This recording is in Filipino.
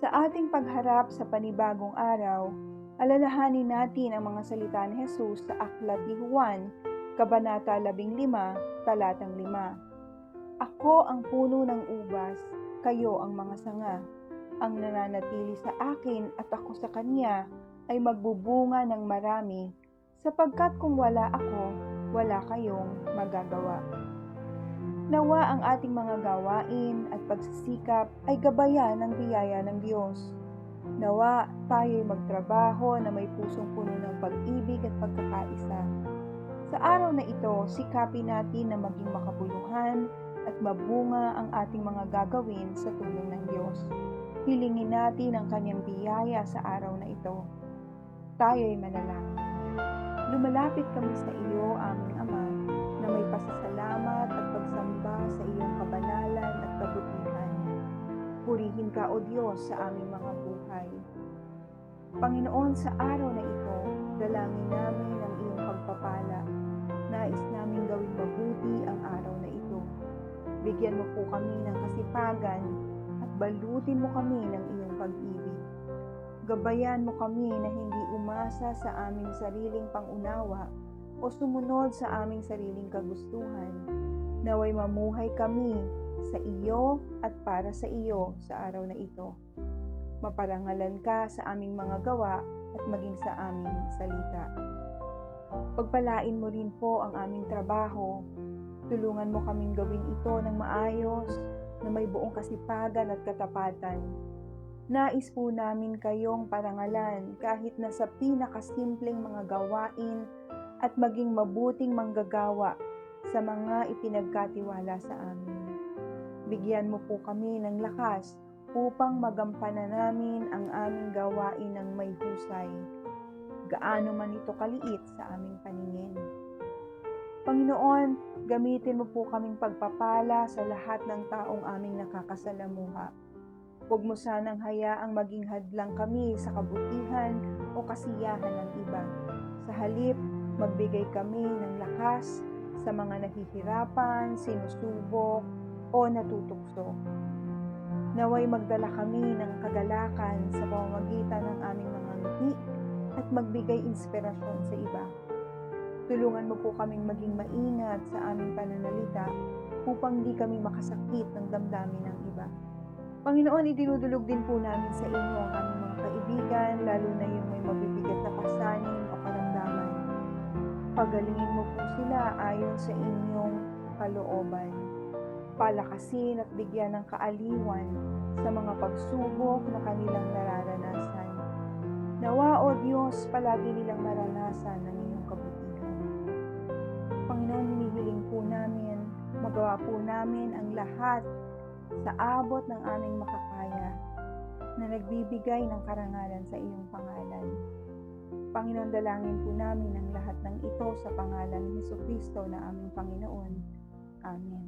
Sa ating pagharap sa panibagong araw, alalahanin natin ang mga salita ni Jesus sa Aklat ni Juan, Kabanata 15, Talatang 5. Ako ang puno ng ubas, kayo ang mga sanga. Ang nananatili sa akin at ako sa kanya ay magbubunga ng marami, sapagkat kung wala ako, wala kayong magagawa. Nawa ang ating mga gawain at pagsisikap ay gabayan ng biyaya ng Diyos. Nawa tayo'y magtrabaho na may pusong puno ng pag-ibig at pagkakaisa. Sa araw na ito, sikapin natin na maging makabuluhan at mabunga ang ating mga gagawin sa tulong ng Diyos. Hilingin natin ang kanyang biyaya sa araw na ito. Tayo'y manalangin. Lumalapit kami sa iyo, aming Ama, Purihin ka, O Diyos, sa aming mga buhay. Panginoon, sa araw na ito, dalangin namin ang iyong pagpapala. Nais namin gawing mabuti ang araw na ito. Bigyan mo po kami ng kasipagan at balutin mo kami ng iyong pag-ibig. Gabayan mo kami na hindi umasa sa aming sariling pangunawa o sumunod sa aming sariling kagustuhan. Naway mamuhay kami sa iyo at para sa iyo sa araw na ito. Maparangalan ka sa aming mga gawa at maging sa aming salita. Pagpalain mo rin po ang aming trabaho. Tulungan mo kaming gawin ito ng maayos, na may buong kasipagan at katapatan. Nais po namin kayong parangalan kahit na sa pinakasimpleng mga gawain at maging mabuting manggagawa sa mga ipinagkatiwala sa amin. Bigyan mo po kami ng lakas upang magampanan namin ang aming gawain ng may husay, gaano man ito kaliit sa aming paningin. Panginoon, gamitin mo po kaming pagpapala sa lahat ng taong aming nakakasalamuha. Huwag mo sanang hayaang maging hadlang kami sa kabutihan o kasiyahan ng iba. Sa halip, magbigay kami ng lakas sa mga nahihirapan, sinusubok, o natutukso. Naway magdala kami ng kagalakan sa pamamagitan ng aming mga ngiti at magbigay inspirasyon sa iba. Tulungan mo po kaming maging maingat sa aming pananalita upang di kami makasakit ng damdamin ng iba. Panginoon, idinudulog din po namin sa inyo ang aming mga kaibigan, lalo na yung may mabibigat na pasanin o karamdaman. Pagalingin mo po sila ayon sa inyong kalooban. Palakasin at bigyan ng kaaliwan sa mga pagsubok na kanilang nararanasan. Nawa o Diyos, palagi nilang maranasan ang iyong kabutihan. Panginoon, hinihiling po namin, magawa po namin ang lahat sa abot ng aming makakaya na nagbibigay ng karangalan sa iyong pangalan. Panginoon, dalangin po namin ang lahat ng ito sa pangalan ni Heso Kristo na aming Panginoon. Amen.